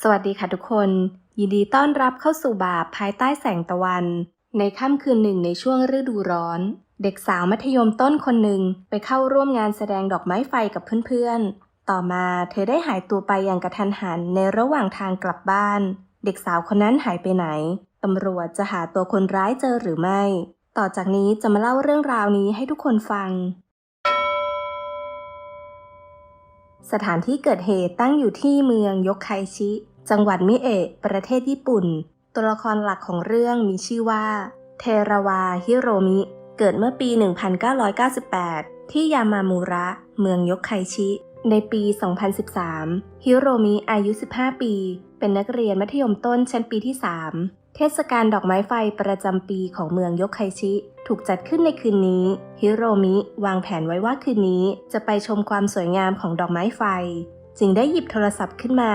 สวัสดีค่ะทุกคน ยินดีต้อนรับเข้าสู่บาปภายใต้แสงตะวัน ในค่ำคืนหนึ่งในช่วงฤดูร้อน เด็กสาวมัธยมต้นคนหนึ่งไปเข้าร่วมงานแสดงดอกไม้ไฟกับเพื่อนๆ ต่อมาเธอได้หายตัวไปอย่างกระทันหันในระหว่างทางกลับบ้าน เด็กสาวคนนั้นหายไปไหนตำรวจจะหาตัวคนร้ายเจอหรือไม่ ต่อจากนี้จะมาเล่าเรื่องราวนี้ให้ทุกคนฟัง สถานที่เกิดเหตุตั้งอยู่ที่เมืองยกไคชิ จังหวัดมิเอะ ประเทศญี่ปุ่น ตัวละครหลักของเรื่องมีชื่อว่า เทราวาฮิโรมิ เกิดเมื่อปี 1998 ที่ยามามูระ เมืองยกไคชิ ในปี 2013 ฮิโรมิอายุ 15 ปี เป็นนักเรียนมัธยมต้นชั้นปีที่ 3 เทศกาลดอกไม้ไฟประจำปีของเมืองยกไคชิ ถูกจัดขึ้นในคืนนี้ ฮิโรมิ วางแผนไว้ว่าคืนนี้จะไปชมความสวยงามของดอกไม้ไฟ จึงได้หยิบโทรศัพท์ขึ้นมา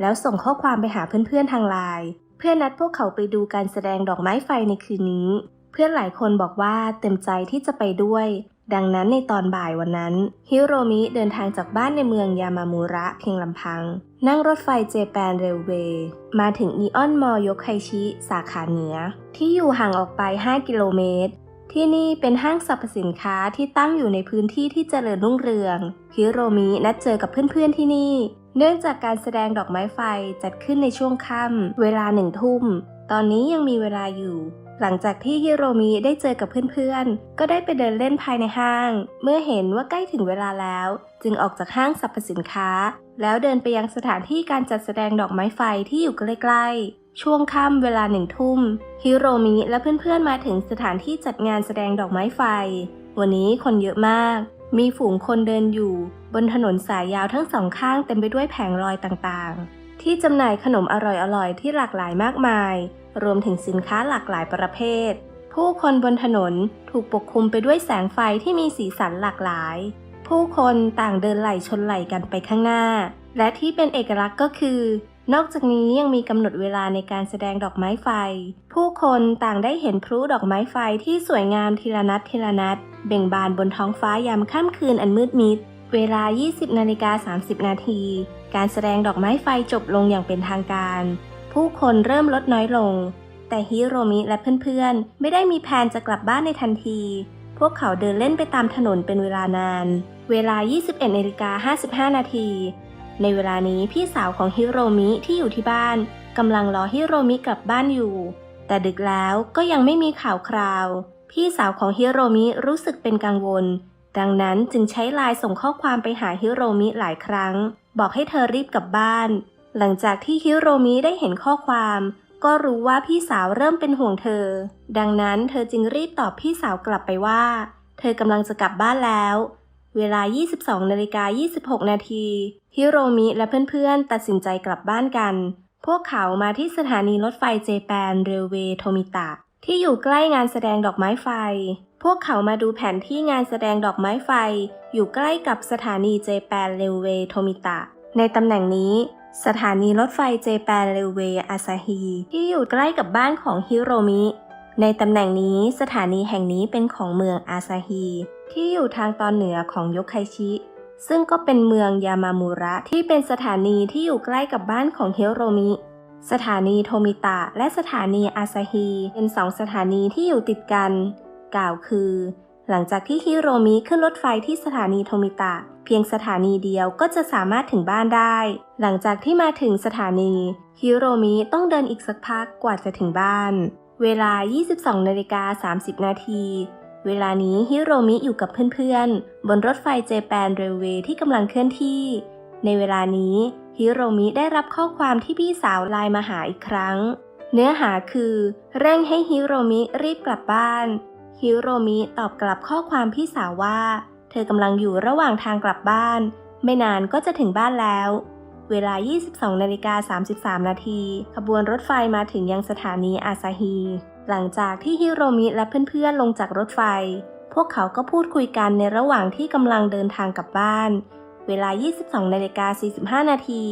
แล้วส่งข้อความไปหาเพื่อนๆทางไลน์เพื่อนัดพวกเขาไปดูการแสดงดอกไม้ไฟในคืนนี้ เพื่อนหลายคนบอกว่าเต็มใจที่จะไปด้วย ดังนั้นในตอนบ่ายวันนั้น ฮิโรมิเดินทางจากบ้านในเมืองยามามูระเพียงลำพัง นั่งรถไฟเจแปนเรลเวย์มาถึงอีออนมอยกไคชิสาขาเหนือ ที่อยู่ห่างออกไป 5 กิโลเมตร ที่นี่เป็นห้างสรรพสินค้าที่ตั้งอยู่ในพื้นที่ที่เจริญรุ่งเรืองฮิโรมินัดเจอกับเพื่อนๆที่นี่ เนื่องจากการแสดงดอกไม้ไฟจัดขึ้นในช่วงค่ำเวลาหนึ่งทุ่ม ตอนนี้ยังมีเวลาอยู่ หลังจากที่ฮิโรมิได้เจอกับเพื่อนๆ ก็ได้ไปเดินเล่นภายในห้าง เมื่อเห็นว่าใกล้ถึงเวลาแล้ว จึงออกจากห้างสรรพสินค้า แล้วเดินไปยังสถานที่การจัดแสดงดอกไม้ไฟที่อยู่ใกล้ๆ ช่วงค่ำเวลาหนึ่งทุ่มฮิโรมิและเพื่อนๆ มาถึงสถานที่จัดงานแสดงดอกไม้ไฟ วันนี้คนเยอะมาก มีฝูงคนเดินอยู่ บนถนนสายยาวทั้งสองข้างเต็มไปด้วยแผงลอยต่างๆ ที่จำหน่ายขนมอร่อยๆ ที่หลากหลายมากมาย รวมถึงสินค้าหลากหลายประเภท ผู้คนบนถนนถูกปกคลุมไปด้วยแสงไฟที่มีสีสันหลากหลาย ผู้คนต่างเดินไหลชนไหลกันไปข้างหน้า และที่เป็นเอกลักษณ์ก็คือ นอกจากนี้ยังมีกำหนดเวลาในการแสดงดอกไม้ไฟ ผู้คนต่างได้เห็นพลุดอกไม้ไฟที่สวยงามทีละนัดทีละนัด เบ่งบานบนท้องฟ้ายามค่ำคืนอันมืดมิดเวลา 20 นาฬิกา 30 นาที การแสดงดอกไม้ไฟจบลงอย่างเป็นทางการ ผู้คนเริ่มลดน้อยลง แต่ฮิโรมิและเพื่อนๆ ไม่ได้มีแผนจะกลับบ้านในทันที พวกเขาเดินเล่นไปตามถนนเป็นเวลานาน เวลา 21นาฬิกา55 นาที ในเวลานี้พี่สาวของฮิโรมิที่อยู่ที่บ้านกำลังรอฮิโรมิกลับบ้านอยู่ แต่ดึกแล้วก็ยังไม่มีข่าวคราว พี่สาวของฮิโรมิรู้สึกเป็นกังวล ดังนั้นจึงใช้ไลน์ส่งข้อความไปหาฮิโรมิหลายครั้ง บอกให้เธอรีบกลับบ้าน หลังจากที่ฮิโรมิได้เห็นข้อความ ก็รู้ว่าพี่สาวเริ่มเป็นห่วงเธอ ดังนั้นเธอจึงรีบตอบพี่สาวกลับไปว่า เธอกำลังจะกลับบ้านแล้ว เวลา 22นาฬิกา26 นาทีฮิโรมิและเพื่อนๆ ตัดสินใจกลับบ้านกัน พวกเขามาที่สถานีรถไฟเจแปนเรลเวย์โทมิตะ ที่อยู่ใกล้งานแสดงดอกไม้ไฟ พวกเขามาดูแผนที่งานแสดงดอกไม้ไฟ อยู่ใกล้กับสถานีเจแปนเรลเวย์โทมิตะ ในตำแหน่งนี้ สถานีรถไฟเจแปนเรลเวย์อาซาฮีที่อยู่ใกล้กับบ้านของฮิโรมิ ในตำแหน่งนี้สถานีแห่งนี้เป็นของเมืองอาซาฮีที่อยู่ทางตอนเหนือของยกไคชิ ซึ่งก็เป็นเมืองยามามูระที่เป็นสถานีที่อยู่ใกล้กับบ้านของฮิโรมิ สถานีโทมิตะและสถานีอาซาฮีเป็นสองสถานีที่อยู่ติดกัน กล่าวคือ หลังจากที่ฮิโรมิขึ้นรถไฟที่สถานีโทมิตะ เพียงสถานีเดียวก็จะสามารถถึงบ้านได้ หลังจากที่มาถึงสถานีฮิโรมิต้องเดินอีกสักพักกว่าจะถึงบ้าน เวลา 22นาฬิกา30 นาที เวลานี้ฮิโรมิอยู่กับเพื่อนๆ บนรถไฟเจแปนเรลเวย์ที่กำลังเคลื่อนที่ ในเวลานี้ฮิโรมิได้รับข้อความที่พี่สาวไลน์มาหาอีกครั้ง เนื้อหาคือ เร่งให้ฮิโรมิรีบกลับบ้านฮิโรมิตอบกลับข้อความพี่สาวว่า เธอกำลังอยู่ระหว่างทางกลับบ้าน ไม่นานก็จะถึงบ้านแล้ว เวลา 22นาฬิกา33 นาที ขบวนรถไฟมาถึงยังสถานีอาซาฮี หลังจากที่ฮิโรมิและเพื่อนๆ ลงจากรถไฟ พวกเขาก็พูดคุยกันในระหว่างที่กำลังเดินทางกลับบ้าน เวลา 22นาฬิกา45 นาที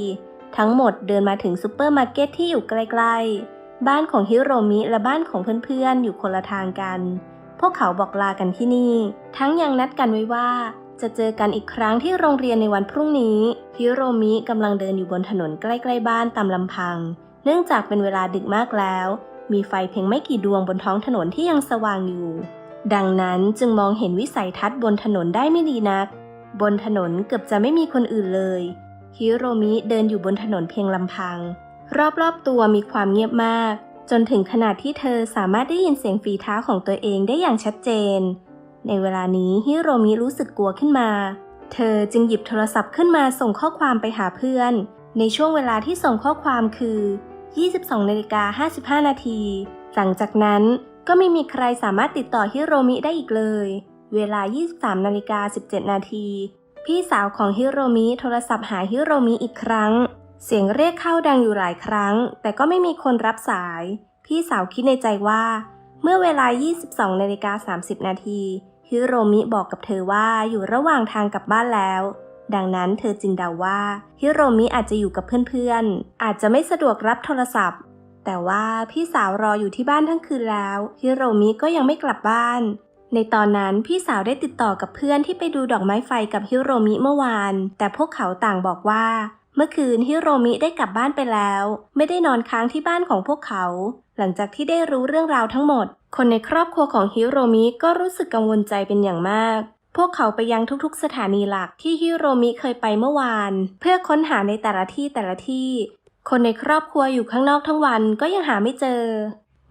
ทั้งหมดเดินมาถึงซูเปอร์มาร์เก็ตที่อยู่ใกล้ๆ บ้านของฮิโรมิและบ้านของเพื่อนๆ อยู่คนละทางกัน พวกเขาบอกลากันที่นี่ ทั้งยังนัดกันไว้ว่า จะเจอกันอีกครั้งที่โรงเรียนในวันพรุ่งนี้ฮิโรมิกำลังเดินอยู่บนถนนใกล้ๆบ้านตามลำพัง เนื่องจากเป็นเวลาดึกมากแล้ว มีไฟเพียงไม่กี่ดวงบนท้องถนนที่ยังสว่างอยู่ ดังนั้นจึงมองเห็นวิสัยทัศน์บนถนนได้ไม่ดีนัก บนถนนเกือบจะไม่มีคนอื่นเลยฮิโรมิเดินอยู่บนถนนเพียงลำพัง รอบๆตัวมีความเงียบมาก จนถึงขนาดที่เธอสามารถได้ยินเสียงฝีเท้าของตัวเองได้อย่างชัดเจน ในเวลานี้ฮิโรมิรู้สึกกลัวขึ้นมา เธอจึงหยิบโทรศัพท์ขึ้นมาส่งข้อความไปหาเพื่อน ในช่วงเวลาที่ส่งข้อความคือ 22นาฬิกา55 นาที หลังจากนั้นก็ไม่มีใครสามารถติดต่อฮิโรมิได้อีกเลย เวลา 23นาฬิกา17 นาที พี่สาวของฮิโรมิโทรศัพท์หาฮิโรมิอีกครั้ง เสียงเรียกเข้าดังอยู่หลายครั้ง แต่ก็ไม่มีคนรับสาย พี่สาวคิดในใจว่า เมื่อเวลา 22นาฬิกา30 นาทีฮิโรมิบอกกับเธอว่าอยู่ระหว่างทางกลับบ้านแล้ว ดังนั้นเธอจึงเดาว่าฮิโรมิอาจจะอยู่กับเพื่อนๆ อาจจะไม่สะดวกรับโทรศัพท์ แต่ว่าพี่สาวรออยู่ที่บ้านทั้งคืนแล้วฮิโรมิก็ยังไม่กลับบ้าน ในตอนนั้นพี่สาวได้ติดต่อกับเพื่อนที่ไปดูดอกไม้ไฟกับฮิโรมิเมื่อวาน แต่พวกเขาต่างบอกว่า เมื่อคืนฮิโรมิได้กลับบ้านไปแล้ว ไม่ได้นอนค้างที่บ้านของพวกเขา หลังจากที่ได้รู้เรื่องราวทั้งหมด คนในครอบครัวของฮิโรมิก็รู้สึกกังวลใจเป็นอย่างมาก พวกเขาไปยังทุกๆ สถานีหลักที่ฮิโรมิเคยไปเมื่อวาน เพื่อค้นหาในแต่ละที่แต่ละที่ คนในครอบครัวอยู่ข้างนอกทั้งวันก็ยังหาไม่เจอ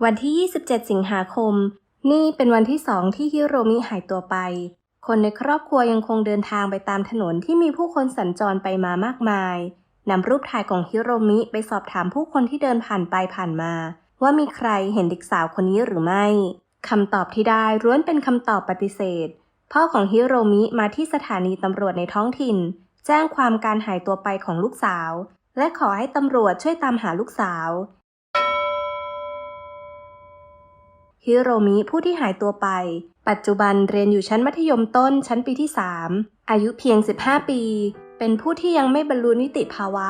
วันที่ 27 สิงหาคม นี่เป็นวันที่สองที่ฮิโรมิหายตัวไป คนในครอบครัวยังคงเดินทางไปตามถนนที่มีผู้คนสัญจรไปมามากมายนำรูปถ่ายของฮิโรมิไปสอบถามผู้คนที่เดินผ่านไปผ่านมา ว่ามีใครเห็นเด็กสาวคนนี้หรือไม่คำตอบที่ได้ล้วนเป็นคำตอบปฏิเสธ พ่อของฮิโรมิมาที่สถานีตำรวจในท้องถิ่น แจ้งความการหายตัวไปของลูกสาว และขอให้ตำรวจช่วยตามหาลูกสาว ฮิโรมิผู้ที่หายตัวไป ปัจจุบันเรียนอยู่ชั้นมัธยมต้นชั้นปีที่ 3 อายุเพียง 15 ปี เป็นผู้ที่ยังไม่บรรลุนิติภาวะ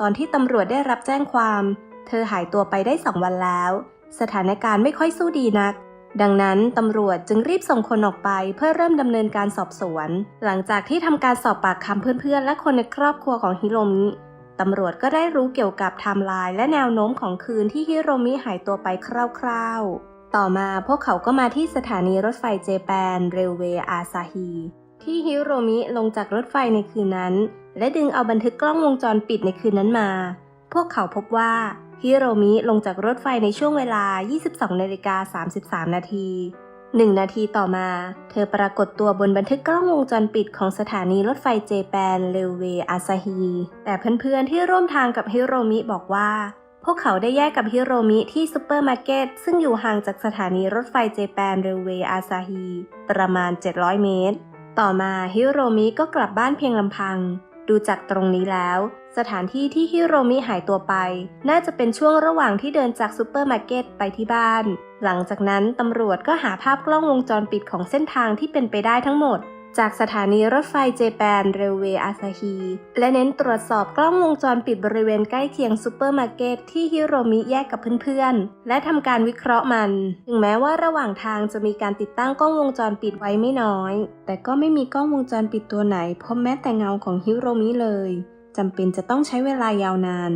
ตอนที่ตำรวจได้รับแจ้งความ เธอหายตัวไปได้สองวันแล้ว สถานการณ์ไม่ค่อยสู้ดีนัก ดังนั้นตำรวจจึงรีบส่งคนออกไปเพื่อเริ่มดำเนินการสอบสวน หลังจากที่ทำการสอบปากคำเพื่อนๆ และคนในครอบครัวของฮิโรมิตำรวจก็ได้รู้เกี่ยวกับไทม์ไลน์และแนวโน้มของคืนที่ฮิโรมิหายตัวไปคร่าวๆ ต่อมาพวกเขาก็มาที่สถานีรถไฟเจแปนเรลเวย์อาซาฮีที่ฮิโรมิลงจากรถไฟในคืนนั้น และดึงเอาบันทึกกล้องวงจรปิดในคืนนั้นมา พวกเขาพบว่าฮิโรมิลงจากรถไฟในช่วงเวลา 22นาฬิกา33 นาทีหนึ่งนาทีต่อมา เธอปรากฏตัวบนบันทึกกล้องวงจรปิดของสถานีรถไฟเจแปนเรลเวย์อาซาฮีแต่เพื่อนๆที่ร่วมทางกับฮิโรมิบอกว่า วกเขาได้แยกกับฮิโรมิที่ซูเปอร์มาร์เก็ตซึ่งอยู่ห่างจากสถานีรถไฟเจแปนเรลเวย์อาซาฮีประมาณ 700 เมตร ต่อมาฮิโรมิก็กลับบ้านเพียงลำพัง ดูจากตรงนี้แล้ว สถานที่ที่ฮิโรมิหายตัวไป น่าจะเป็นช่วงระหว่างที่เดินจากซูเปอร์มาร์เก็ตไปที่บ้าน หลังจากนั้นตำรวจก็หาภาพกล้องวงจรปิดของเส้นทางที่เป็นไปได้ทั้งหมด จากสถานีรถไฟเจแปนเรลเวย์อาซาฮีและเน้นตรวจสอบกล้องวงจรปิดบริเวณใกล้เคียงซูเปอร์มาร์เก็ตที่ฮิโรมิแยกกับเพื่อนๆ และทำการวิเคราะห์มัน ถึงแม้ว่าระหว่างทางจะมีการติดตั้งกล้องวงจรปิดไว้ไม่น้อย แต่ก็ไม่มีกล้องวงจรปิดตัวไหนพบแม้แต่เงาของฮิโรมิเลยจำเป็นจะต้องใช้เวลายาวนาน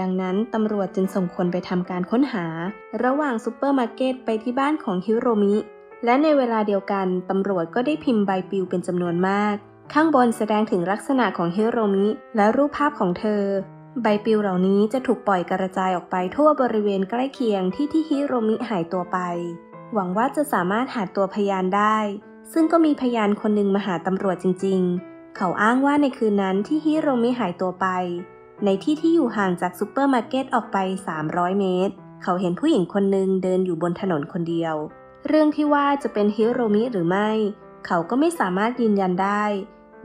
ดังนั้นตำรวจจึงส่งคนไปทำการค้นหา ระหว่างซูเปอร์มาร์เก็ตไปที่บ้านของฮิโรมิ และในเวลาเดียวกันตำรวจก็ได้พิมพ์ใบปลิวเป็นจำนวนมาก ข้างบนแสดงถึงลักษณะของเฮโรมิและรูปภาพของเธอ ใบปลิวเหล่านี้จะถูกปล่อยกระจายออกไปทั่วบริเวณใกล้เคียงที่ที่ฮิโรมิหายตัวไป หวังว่าจะสามารถหาตัวพยานได้ ซึ่งก็มีพยานคนหนึ่งมาหาตำรวจจริง ๆ เขาอ้างว่าในคืนนั้นที่ฮิโรมิหายตัวไป ในที่ที่อยู่ห่างจากซูเปอร์มาร์เก็ตออกไป 300 เมตร เขาเห็นผู้หญิงคนหนึ่งเดินอยู่บนถนนคนเดียว เรื่องที่ว่าจะเป็นฮิโรมิหรือไม่ เขาก็ไม่สามารถยืนยันได้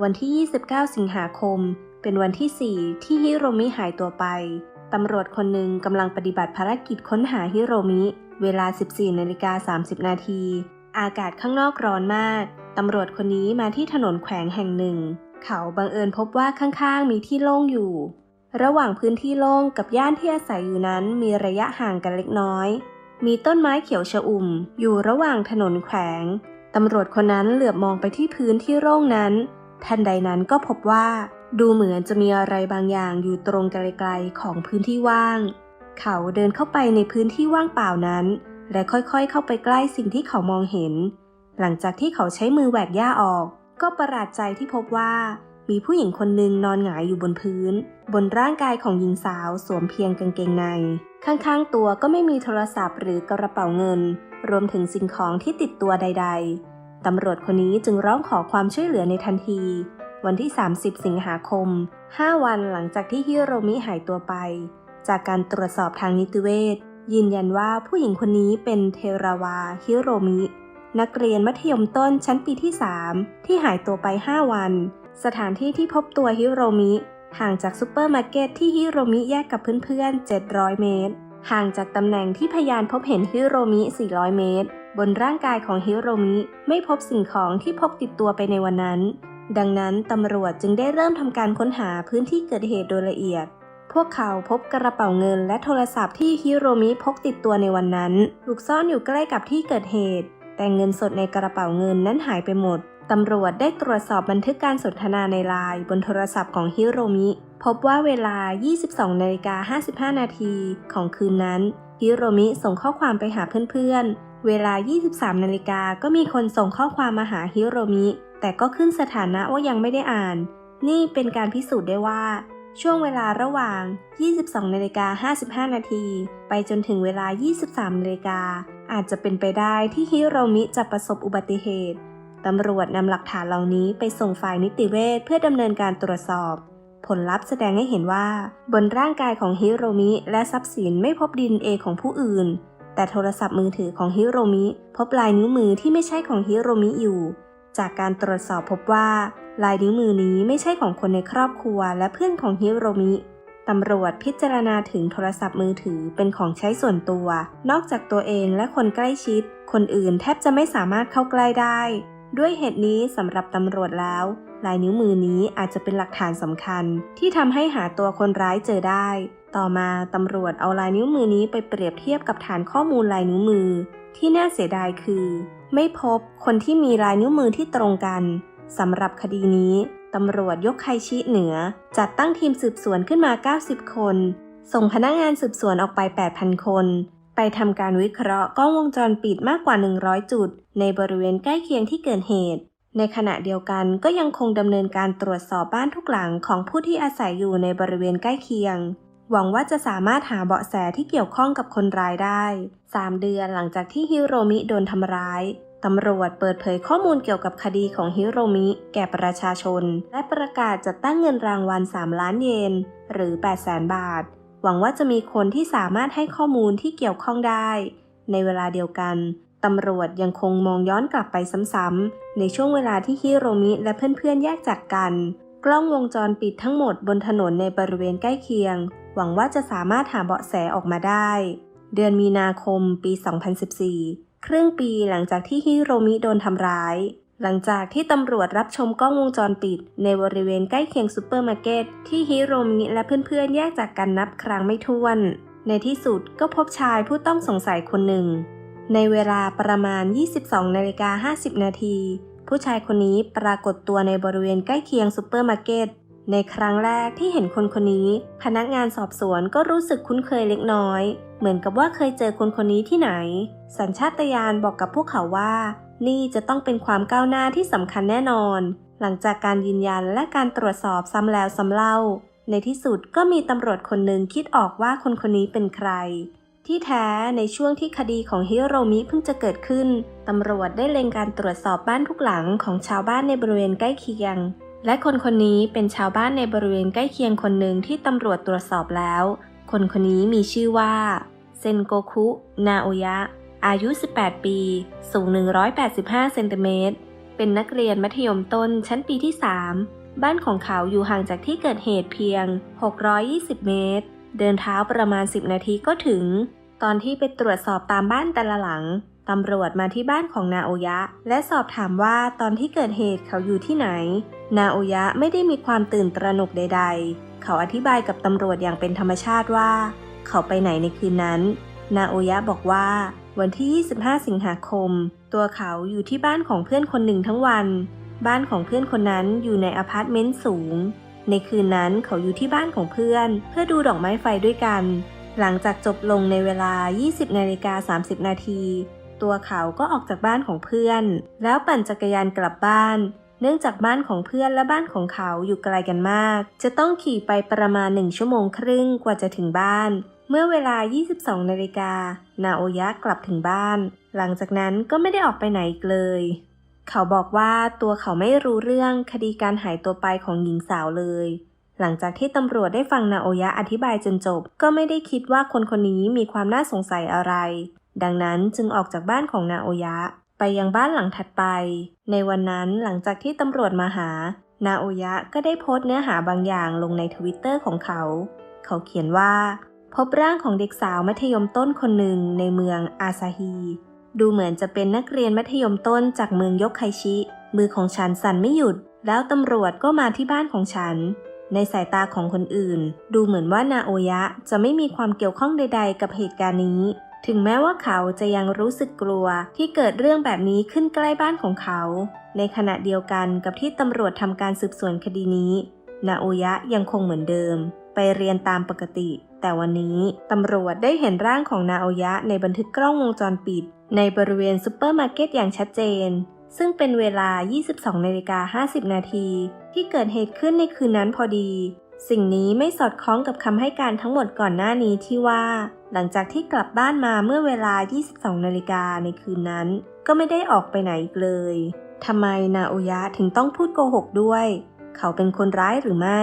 วันที่ 29 สิงหาคม เป็นวันที่ 4 ที่ฮิโรมิหายตัวไป ตำรวจคนหนึ่งกำลังปฏิบัติภารกิจค้นหาฮิโรมิ เวลา 14นาฬิกา30 นาที อากาศข้างนอกร้อนมาก ตำรวจคนนี้มาที่ถนนแขวงแห่งหนึ่ง เขาบังเอิญพบว่าข้างๆ มีที่โล่งอยู่ ระหว่างพื้นที่โล่งกับย่านที่อาศัยอยู่นั้นมีระยะห่างกันเล็กน้อย มีต้นไม้เขียวชอุ่ม อยู่ระหว่างถนนแขวง ตำรวจคนนั้นเหลือบมองไปที่พื้นที่โล่งนั้น ทันใดนั้นก็พบว่า ดูเหมือนจะมีอะไรบางอย่างอยู่ตรงไกลๆของพื้นที่ว่าง เขาเดินเข้าไปในพื้นที่ว่างเปล่านั้น และค่อยๆ เข้าไปใกล้สิ่งที่เขามองเห็น หลังจากที่เขาใช้มือแหวกหญ้าออก ก็ประหลาดใจที่พบว่า มีผู้หญิงคนหนึ่งนอนหงายอยู่บนพื้น บนร่างกายของหญิงสาวสวมเพียงกางเกงในข้างๆ ตัวก็ไม่มีโทรศัพท์หรือกระเป๋าเงิน รวมถึงสิ่งของที่ติดตัวใด ๆ ตำรวจคนนี้จึงร้องขอความช่วยเหลือในทันที วันที่ 30 สิงหาคม 5 วันหลังจากที่ฮิโรมิหายตัวไป จากการตรวจสอบทางนิติเวชยืนยันว่าผู้หญิงคนนี้เป็นเทราวาฮิโรมิ นักเรียนมัธยมต้นชั้นปีที่ 3 ที่หายตัวไป 5 วัน สถานที่ที่พบตัวฮิโรมิ ห่างจากซูเปอร์มาร์เก็ตที่ฮิโรมิแยกกับเพื่อนๆ 700 เมตร ห่างจากตำแหน่งที่พยานพบเห็นฮิโรมิ 400 เมตร บนร่างกายของฮิโรมิไม่พบสิ่งของที่พกติดตัวไปในวันนั้น ดังนั้นตำรวจจึงได้เริ่มทำการค้นหาพื้นที่เกิดเหตุโดยละเอียด พวกเขาพบกระเป๋าเงินและโทรศัพท์ที่ฮิโรมิพกติดตัวในวันนั้น ถูกซ่อนอยู่ใกล้กับที่เกิดเหตุ แต่เงินสดในกระเป๋าเงินนั้นหายไปหมด ตำรวจได้ตรวจสอบบันทึกการสนทนาในไลน์บนโทรศัพท์ของฮิโรมิ พบว่าเวลา 22นาฬิกา55 นาทีของคืนนั้น ฮิโรมิส่งข้อความไปหาเพื่อนๆ เวลา 23นาฬิกาก็มีคนส่งข้อความมาหาฮิโรมิ แต่ก็ขึ้นสถานะว่ายังไม่ได้อ่าน นี่เป็นการพิสูจน์ได้ว่า ช่วงเวลาระหว่าง 22นาฬิกา55 นาที ไปจนถึงเวลา 23นาฬิกาอาจจะเป็นไปได้ที่ฮิโรมิจะประสบอุบัติเหตุ ตำรวจนำหลักฐานเหล่านี้ไปส่งฝ่ายนิติเวชเพื่อดำเนินการตรวจสอบ ผลลัพธ์แสดงให้เห็นว่า บนร่างกายของฮิโรมิ และทรัพย์สินไม่พบดินเอของผู้อื่น แต่โทรศัพท์มือถือของฮิโรมิ พบลายนิ้วมือที่ไม่ใช่ของฮิโรมิอยู่ จากการตรวจสอบพบว่า ลายนิ้วมือนี้ไม่ใช่ของคนในครอบครัวและเพื่อนของฮิโรมิตำรวจพิจารณาถึงโทรศัพท์มือถือเป็นของใช้ส่วนตัว นอกจากตัวเองและคนใกล้ชิด คนอื่นแทบจะไม่สามารถเข้าใกล้ได้ ด้วยเหตุนี้สำหรับตำรวจแล้ว ลายนิ้วมือนี้อาจจะเป็นหลักฐานสำคัญ ที่ทำให้หาตัวคนร้ายเจอได้ ต่อมาตำรวจเอาลายนิ้วมือนี้ไปเปรียบเทียบกับฐานข้อมูลลายนิ้วมือ ที่น่าเสียดายคือ ไม่พบคนที่มีลายนิ้วมือที่ตรงกันสำหรับคดีนี้ตำรวจยกไคชิเหนือ จัดตั้งทีมสืบสวนขึ้นมา 90 คน ส่งพนักงานสืบสวนออกไป 8,000 คน ไปทำการวิเคราะห์กล้องวงจรปิดมากกว่า 100 จุด ในบริเวณใกล้เคียงที่เกิดเหตุ ในขณะเดียวกันก็ยังคงดำเนินการตรวจสอบบ้านทุกหลังของผู้ที่อาศัยอยู่ในบริเวณใกล้เคียง หวังว่าจะสามารถหาเบาะแสที่เกี่ยวข้องกับคนร้ายได้ 3 เดือนหลังจากที่ฮิโรมิโดนทำร้ายตำรวจเปิดเผยข้อมูลเกี่ยวกับคดีของฮิโรมิ แก่ประชาชน และประกาศจัดตั้งเงินรางวัล 3 ล้านเยน หรือ 8 0 0แสนบาท หวังว่าจะมีคนที่สามารถให้ข้อมูลที่เกี่ยวข้องได้ ในเวลาเดียวกันตำรวจยังคงมองย้อนกลับไปซ้ำๆในช่วงเวลาที่ฮิโรมิและเพื่อนๆ แยกจากกัน กล้องวงจรปิดทั้งหมดบนถนนในบริเวณใกล้เคียง หวังว่าจะสามารถหาเบาะแสออกมาได้ เดือนมีนาคมปี 2014 ครึ่งปีหลังจากที่ฮิโรมิโดนทำร้าย หลังจากที่ตำรวจรับชมกล้องวงจรปิด ในบริเวณใกล้เคียงซูเปอร์มาร์เก็ตที่ฮิโรมิและเพื่อนๆแยกจากกันนับครั้งไม่ถ้วน ในที่สุดก็พบชายผู้ต้องสงสัยคนหนึ่ง ในเวลาประมาณ 22นาฬิกา50 นาที ผู้ชายคนนี้ปรากฏตัวในบริเวณใกล้เคียงซูเปอร์มาร์เก็ตในครั้งแรกที่เห็นคนคนนี้ พนักงานสอบสวนก็รู้สึกคุ้นเคยเล็กน้อย เหมือนกับว่าเคยเจอคนคนนี้ที่ไหน สัญชาตญาณบอกกับพวกเขาว่า นี่จะต้องเป็นความก้าวหน้าที่สำคัญแน่นอน หลังจากการยืนยันและการตรวจสอบซ้ำแล้วซ้ำเล่า ในที่สุดก็มีตำรวจคนหนึ่งคิดออกว่าคนคนนี้เป็นใคร ที่แท้ในช่วงที่คดีของฮิโรมิเพิ่งจะเกิดขึ้น ตำรวจได้เล็งการตรวจสอบบ้านทุกหลังของชาวบ้านในบริเวณใกล้เคียง และคนคนนี้เป็นชาวบ้านในบริเวณใกล้เคียงคนหนึ่งที่ตำรวจตรวจสอบแล้ว คนคนนี้มีชื่อว่าเซนโกคุ นาโอยะ อายุ 18 ปี สูง 185 เซนติเมตร เป็นนักเรียนมัธยมต้นชั้นปีที่ 3 บ้านของเขาอยู่ห่างจากที่เกิดเหตุเพียง 620 เมตร เดินเท้าประมาณ 10 นาทีก็ถึง ตอนที่ไปตรวจสอบตามบ้านแต่ละหลัง ตำรวจมาที่บ้านของนาโอยะ และสอบถามว่าตอนที่เกิดเหตุเขาอยู่ที่ไหน นาโอยะไม่ได้มีความตื่นตระหนกใด ๆ เขาอธิบายกับตำรวจอย่างเป็นธรรมชาติว่า เขาไปไหนในคืนนั้น นาโอยะบอกว่า วันที่ 25 สิงหาคม ตัวเขาอยู่ที่บ้านของเพื่อนคนหนึ่งทั้งวัน บ้านของเพื่อนคนนั้นอยู่ในอพาร์ตเมนต์สูง ในคืนนั้นเขาอยู่ที่บ้านของเพื่อน เพื่อดูดอกไม้ไฟด้วยกัน หลังจากจบลงในเวลา 20นาฬิกา30 นาที ตัวเขาก็ออกจากบ้านของเพื่อน แล้วปั่นจักรยานกลับบ้าน เนื่องจากบ้านของเพื่อนและบ้านของเขาอยู่ไกลกันมาก จะต้องขี่ไปประมาณหนึ่งชั่วโมงครึ่งกว่าจะถึงบ้าน เมื่อเวลา 22 นาฬิกา นาโอยะกลับถึงบ้าน หลังจากนั้นก็ไม่ได้ออกไปไหนอีกเลย เขาบอกว่าตัวเขาไม่รู้เรื่องคดีการหายตัวไปของหญิงสาวเลย หลังจากที่ตำรวจได้ฟังนาโอยะอธิบายจนจบ ก็ไม่ได้คิดว่าคนคนนี้มีความน่าสงสัยอะไร ดังนั้นจึงออกจากบ้านของนาโอยะ ไปยังบ้านหลังถัดไป ในวันนั้นหลังจากที่ตำรวจมาหา นาโอยะก็ได้โพสต์เนื้อหาบางอย่างลงในทวิตเตอร์ของเขา เขาเขียนว่า พบร่างของเด็กสาวมัธยมต้นคนหนึ่งในเมืองอาซาฮี ดูเหมือนจะเป็นนักเรียนมัธยมต้นจากเมืองยกไคชิ มือของฉันสั่นไม่หยุด แล้วตำรวจก็มาที่บ้านของฉัน ในสายตาของคนอื่น ดูเหมือนว่านาโอยะจะไม่มีความเกี่ยวข้องใด ๆ กับเหตุการณ์นี้ ถึงแม้ว่าเขาจะยังรู้สึกกลัวที่เกิดเรื่องแบบนี้ขึ้นใกล้บ้านของเขา ในขณะเดียวกันกับที่ตำรวจทำการสืบสวนคดีนี้ นาโอยะยังคงเหมือนเดิม ไปเรียนตามปกติ แต่วันนี้ตำรวจได้เห็นร่างของนาโอยะในบันทึกกล้องวงจรปิด ในบริเวณซูเปอร์มาร์เก็ตอย่างชัดเจน ซึ่งเป็นเวลา 22นาฬิกา50 นาที ที่เกิดเหตุขึ้นในคืนนั้นพอดี สิ่งนี้ไม่สอดคล้องกับคำให้การทั้งหมดก่อนหน้านี้ที่ว่า หลังจากที่กลับบ้านมาเมื่อเวลา 22นาฬิกาในคืนนั้น ก็ไม่ได้ออกไปไหนอีกเลยทำไมนาโอยะถึงต้องพูดโกหกด้วย เขาเป็นคนร้ายหรือไม่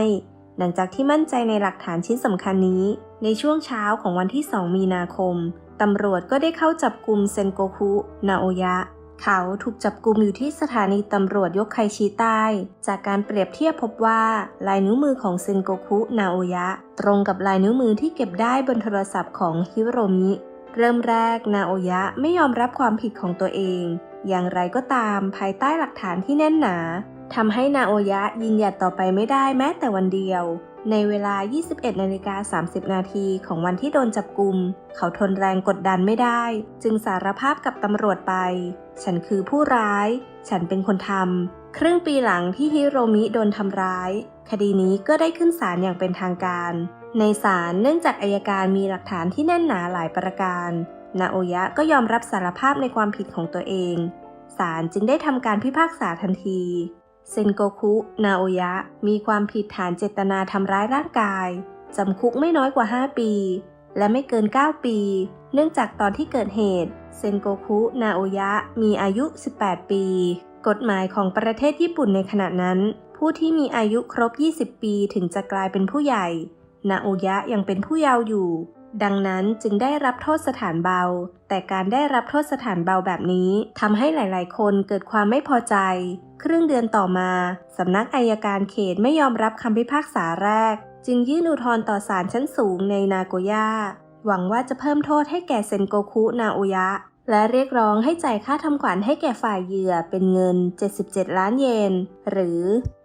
หลังจากที่มั่นใจในหลักฐานชิ้นสำคัญนี้ ในช่วงเช้าของวันที่ 2 มีนาคม ตำรวจก็ได้เข้าจับกลุ่มเซนโกคุ นาโอยะ เขาถูกจับกลุ่มอยู่ที่สถานีตำรวจยกไคชิใต้ จากการเปรียบเทียบพบว่าลายนิ้วมือของเซนโกคุ นาโอยะ ตรงกับลายนิ้วมือที่เก็บได้บนโทรศัพท์ของฮิโรมิ เริ่มแรกนาโอยะไม่ยอมรับความผิดของตัวเอง อย่างไรก็ตามภายใต้หลักฐานที่แน่นหนาทำให้นาโอยะยืนหยัดต่อไปไม่ได้แม้แต่วันเดียว ในเวลา 21นาฬิกา30 นาทีของวันที่โดนจับกลุ่ม เขาทนแรงกดดันไม่ได้ จึงสารภาพกับตำรวจไป ฉันคือผู้ร้าย ฉันเป็นคนทำ ครึ่งปีหลังที่ฮิโรมิโดนทำร้าย คดีนี้ก็ได้ขึ้นศาลอย่างเป็นทางการ ในศาลเนื่องจากอายการมีหลักฐานที่แน่นหนาหลายประการ นาโอยะก็ยอมรับสารภาพในความผิดของตัวเอง ศาลจึงได้ทำการพิพากษาทันที เซนโกคุนาโอยะ มีความผิดฐานเจตนาทำร้ายร่างกาย จำคุกไม่น้อยกว่า 5 ปี และไม่เกิน 9 ปี เนื่องจากตอนที่เกิดเหตุ เซนโกคุนาโอยะ มีอายุ 18 ปี กฎหมายของประเทศญี่ปุ่นในขณะนั้น ผู้ที่มีอายุครบ 20 ปีถึงจะกลายเป็นผู้ใหญ่ นาโอยะยังเป็นผู้เยาว์อยู่ ดังนั้นจึงได้รับโทษสถานเบา แต่การได้รับโทษสถานเบาแบบนี้ทำให้หลายๆ คนเกิดความไม่พอใจ ครึ่งเดือนต่อมาสำนักอายการเขตไม่ยอมรับคำพิพากษาแรก จึงยื่นอุทธรณ์ต่อศาลชั้นสูงในนาโกย่า หวังว่าจะเพิ่มโทษให้แก่เซนโกคุนาโอยะ และเรียกร้องให้จ่ายค่าทำขวัญให้แก่ฝ่ายเหยื่อเป็นเงิน 77 ล้านเยน หรือ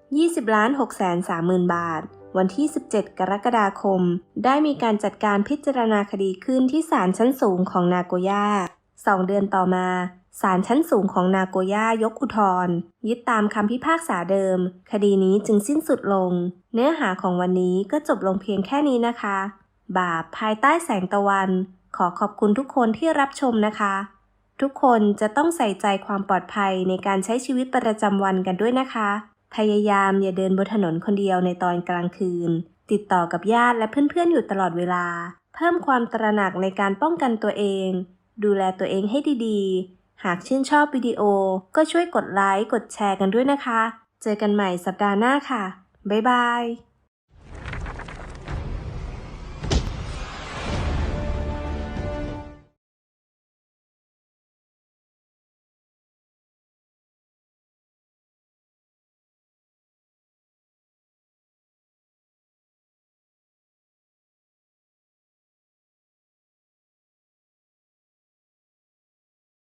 20ล้าน6แสน3หมื่นบาท วันที่ 17 กรกฎาคม ได้มีการจัดการพิจารณาคดีขึ้นที่ศาลชั้นสูงของนาโกย่าสองเดือนต่อมาศาลชั้นสูงของนาโกย่ายกอุทธรณ์ยึดตามคำพิพากษาเดิม คดีนี้จึงสิ้นสุดลง เนื้อหาของวันนี้ก็จบลงเพียงแค่นี้นะคะ บาปภายใต้แสงตะวัน ขอขอบคุณทุกคนที่รับชมนะคะ ทุกคนจะต้องใส่ใจความปลอดภัยในการใช้ชีวิตประจำวันกันด้วยนะคะ พยายามอย่าเดินบนถนนคนเดียวในตอนกลางคืน ติดต่อกับญาติและเพื่อนๆอยู่ตลอดเวลา เพิ่มความตระหนักในการป้องกันตัวเอง ดูแลตัวเองให้ดีๆ หากชื่นชอบวิดีโอก็ช่วยกดไลค์กดแชร์กันด้วยนะคะ เจอกันใหม่สัปดาห์หน้าค่ะ บ๊ายบาย